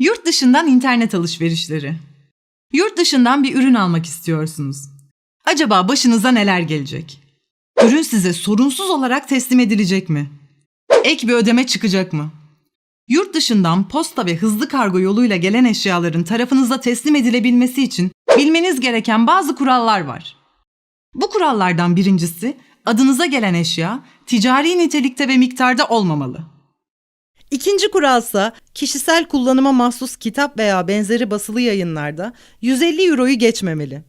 Yurt dışından internet alışverişleri. Yurt dışından bir ürün almak istiyorsunuz. Acaba başınıza neler gelecek? Ürün size sorunsuz olarak teslim edilecek mi? Ek bir ödeme çıkacak mı? Yurt dışından posta ve hızlı kargo yoluyla gelen eşyaların tarafınıza teslim edilebilmesi için bilmeniz gereken bazı kurallar var. Bu kurallardan birincisi adınıza gelen eşya ticari nitelikte ve miktarda olmamalı. İkinci kuralsa kişisel kullanıma mahsus kitap veya benzeri basılı yayınlarda 150 euroyu geçmemeli.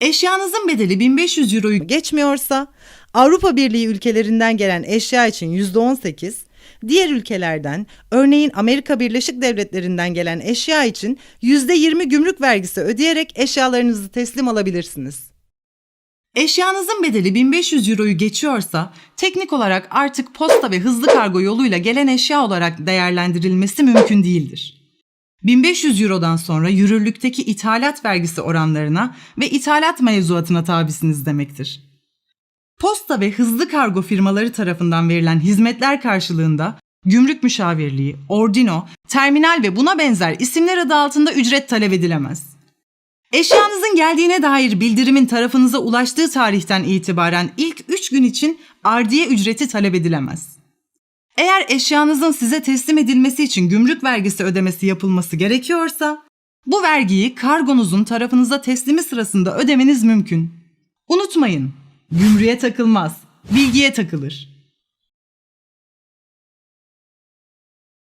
Eşyanızın bedeli 1500 euroyu Geçmiyorsa Avrupa Birliği ülkelerinden gelen eşya için %18, diğer ülkelerden örneğin Amerika Birleşik Devletleri'nden gelen eşya için %20 gümrük vergisi ödeyerek eşyalarınızı teslim alabilirsiniz. Eşyanızın bedeli 1500 euroyu geçiyorsa teknik olarak artık posta ve hızlı kargo yoluyla gelen eşya olarak değerlendirilmesi mümkün değildir. 1500 eurodan sonra yürürlükteki ithalat vergisi oranlarına ve ithalat mevzuatına tabisiniz demektir. Posta ve hızlı kargo firmaları tarafından verilen hizmetler karşılığında gümrük müşavirliği, ordino, terminal ve buna benzer isimler adı altında ücret talep edilemez. Eşyanızın geldiğine dair bildirimin tarafınıza ulaştığı tarihten itibaren ilk 3 gün için ardiye ücreti talep edilemez. Eğer eşyanızın size teslim edilmesi için gümrük vergisi ödemesi yapılması gerekiyorsa, bu vergiyi kargonuzun tarafınıza teslimi sırasında ödemeniz mümkün. Unutmayın, gümrüğe takılmaz, bilgiye takılır.